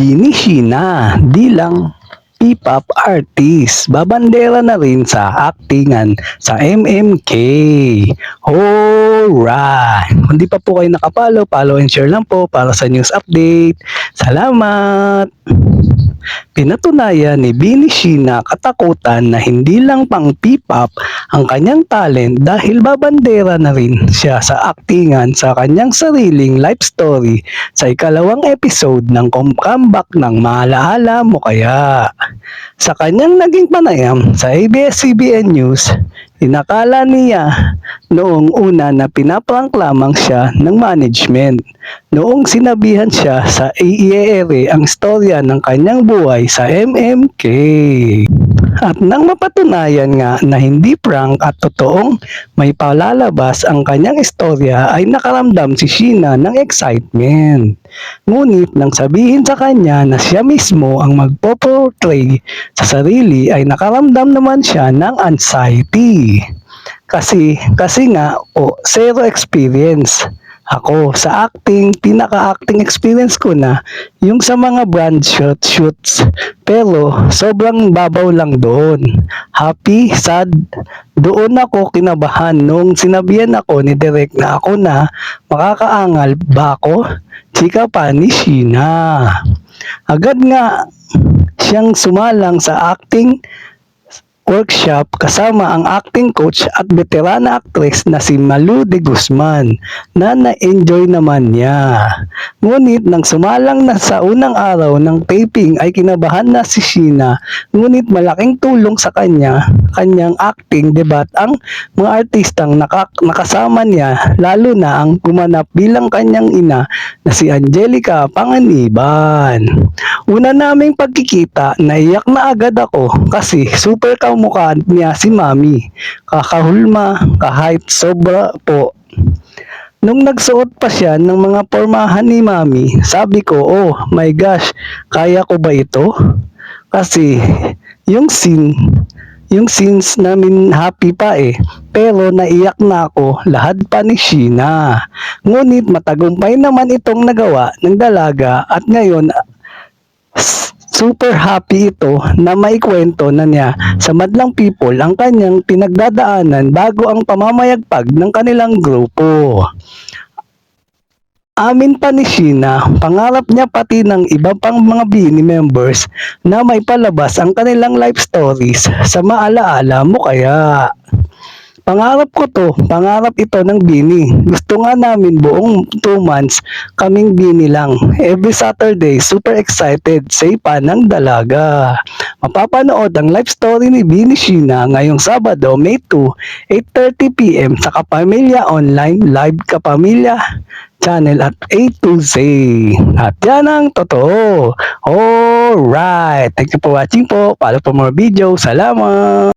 Bini Sheena, di lang P-pop artist. Babandera na rin sa actingan sa MMK. Alright! Kung di pa po kayo nakapalo, follow and share lang po para sa news update. Salamat! Pinatunayan ni Bini Sheena katakutan na hindi lang pang P-pop ang kanyang talent dahil babandera na rin siya sa aktingan sa kanyang sariling life story sa ikalawang episode ng com- comeback ng Maalaala Mo Kaya. Sa kanyang naging panayam sa ABS-CBN News, inakala niya noong una na pinaprank lamang siya ng management. Noong sinabihan siya sa AER ang storya ng kanyang buhay sa MMK. At nang mapatunayan nga na hindi prank at totoong may palalabas ang kanyang istorya ay nakaramdam si Sheena ng excitement. Ngunit nang sabihin sa kanya na siya mismo ang magpo-portray sa sarili ay nakaramdam naman siya ng anxiety. Kasi, kasi nga, o, zero experience. Ako, sa acting, pinaka-acting experience ko na yung sa mga brand shoot, shoots. Pero, sobrang babaw lang doon. Happy, sad, doon ako kinabahan nung sinabihan ako ni Direk na ako na makakaangal ba ako? Chika pa ni Sheena. Agad nga siyang sumalang sa acting workshop kasama ang acting coach at veterana actress na si Malu de Guzman na na-enjoy naman niya. Ngunit nang sumalang na sa unang araw ng taping ay kinabahan na si Sheena ngunit malaking tulong sa kanya kanyang acting debat ang mga artistang naka, nakasama niya lalo na ang gumanap bilang kanyang ina na si Angelica Panganiban. Una naming pagkikita, naiyak na agad ako kasi super kamukha niya si Mami. Kakahulma, kahit sobra po. Nung nagsuot pa siya ng mga pormahan ni Mami, sabi ko, oh my gosh, kaya ko ba ito? Kasi yung scene, yung scenes namin happy pa eh. Pero naiyak na ako, lahad pa ni Sheena. Ngunit matagumpay naman itong nagawa ng dalaga at ngayon super happy ito na maikwento na niya sa madlang people ang kanyang pinagdadaanan bago ang pamamayagpag ng kanilang grupo. Amin pa ni Sheena, pangarap niya pati ng iba pang mga Bini members na may palabas ang kanilang life stories sa maalaala mo kaya. Pangarap ko to, pangarap ito ng Bini. Gusto nga namin buong 2 months kaming Bini lang. Every Saturday, super excited, say pa ng dalaga. Mapapanood ang life story ni Bini Sheena ngayong Sabado, May 2, 8.30pm sa Kapamilya Online Live Kapamilya channel at A to Z. At yan ang totoo. Alright. Thank you for watching po. Follow for more videos. Salamat.